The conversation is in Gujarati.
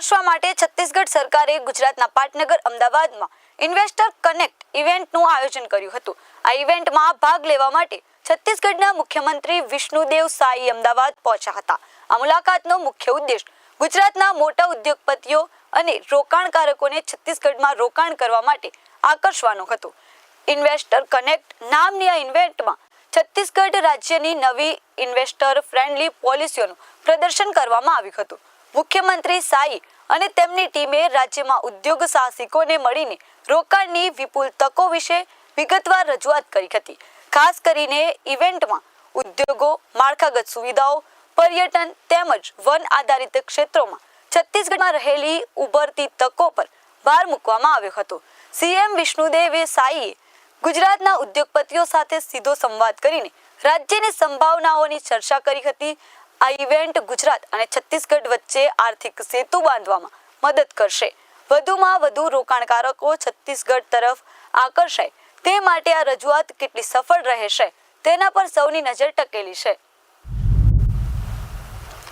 આકર્ષવા માટે છત્તીસગઢ સરકારે ગુજરાતના પાટનગર, અમદાવાદમાં ઇન્વેસ્ટર કનેક્ટ ઇવેન્ટનું આયોજન કર્યું હતું. આ ઇવેન્ટમાં ભાગ લેવા માટે છત્તીસગઢના મુખ્યમંત્રી વિષ્ણુદેવ સાઈ અમદાવાદ પહોંચ્યા હતા. આ મુલાકાતનો મુખ્ય ઉદ્દેશ ગુજરાતના મોટા ઉદ્યોગપતિઓ અને રોકાણકારકોને છત્તીસગઢમાં રોકાણ કરવા માટે આકર્ષવાનો હતો. ઇન્વેસ્ટર કનેક્ટ નામની આ ઇવેન્ટમાં છત્તીસગઢ રાજ્યની નવી ઇન્વેસ્ટર ફ્રેન્ડલી પોલિસીઓનું પ્રદર્શન કરવામાં આવ્યું હતું. મુખ્યમંત્રી સાઈ અને તેમની ટીમે રાજ્યમાં ઉદ્યોગ સાહસિકોને મળીને રોકાણની વિપુલ તકો વિશે વિગતવાર રજૂઆત કરી હતી. ખાસ કરીને ઇવેન્ટમાં ઉદ્યોગો, માળખાગત સુવિધાઓ, પર્યટન તેમજ વન આધારિત ક્ષેત્રોમાં છત્તીસગઢમાં રહેલી ઉભરતી તકો પર ભાર મૂકવામાં આવ્યો હતો. સીએમ વિષ્ણુદેવે સાઈએ ગુજરાતના ઉદ્યોગપતિઓ સાથે સીધો સંવાદ કરીને રાજ્યની સંભાવનાઓની ચર્ચા કરી હતી. આ ઇવેન્ટ ગુજરાત અને છત્તીસગઢ વચ્ચે આર્થિક સેતુ બાંધવામાં મદદ કરશે. વધુમાં વધુ રોકાણકારકો છત્તીસગઢ તરફ આકર્ષાય. તે માટે આ રજૂઆત કેટલી સફળ રહેશે તેના પર સૌની નજર ટકેલી છે.